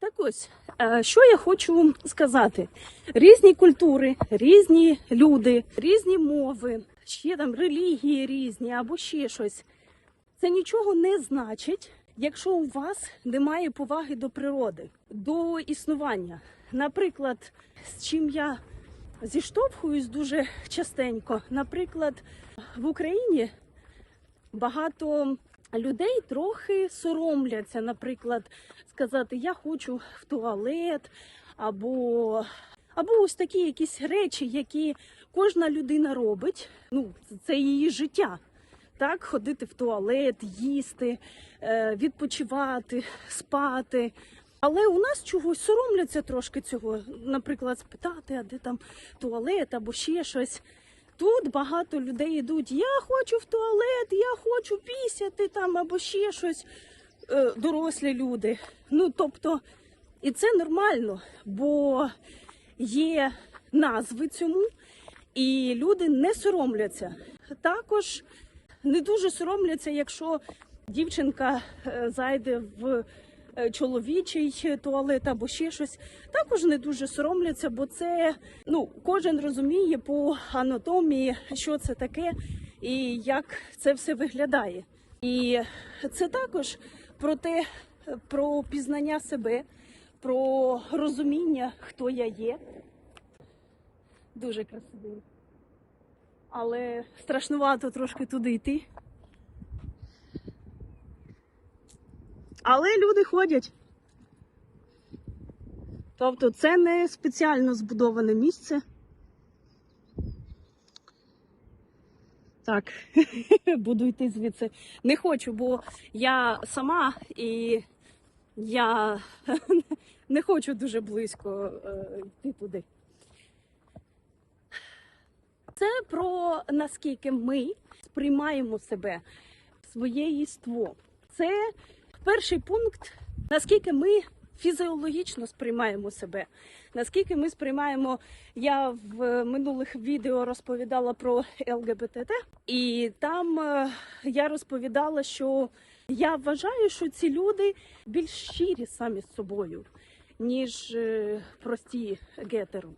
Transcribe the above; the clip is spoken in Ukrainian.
Так ось, е, що я хочу сказати: різні культури, різні люди, різні мови, ще там релігії різні або ще щось. Це нічого не значить, якщо у вас немає поваги до природи, до існування. Наприклад, з чим я зіштовхуюсь дуже частенько. Наприклад, в Україні багато людей трохи соромляться, наприклад, сказати Я хочу в туалет, або, або ось такі якісь речі, які кожна людина робить. Ну, це її життя. Так, ходити в туалет, їсти, е, відпочивати, спати. Але у нас чогось соромляться трошки цього, наприклад, спитати, а де там туалет або ще щось. Тут багато людей йдуть. Я хочу в туалет, я хочу пісяти там або ще щось. Е, Дорослі люди. Ну тобто, і це нормально, бо є назви цьому, і люди не соромляться. Також не дуже соромляться, якщо дівчинка е, зайде в чоловічий туалет або ще щось. Також не дуже соромляться, бо це ну кожен розуміє по анатомії, що це таке і як це все виглядає. І це також про те, про пізнання себе, про розуміння, хто я є. Дуже красиво. Але страшнувато трошки туди йти. Але люди ходять. Тобто це не спеціально збудоване місце. Так, буду йти звідси. Не хочу, бо я сама і я не хочу дуже близько е, йти туди. Це про наскільки ми сприймаємо себе, своє єство. Це перший пункт, наскільки ми фізіологічно сприймаємо себе, наскільки ми сприймаємо. Я в минулих відео розповідала про ЛГБТ, і там е, я розповідала, що я вважаю, що ці люди більш щирі самі з собою, ніж е, прості гетеро.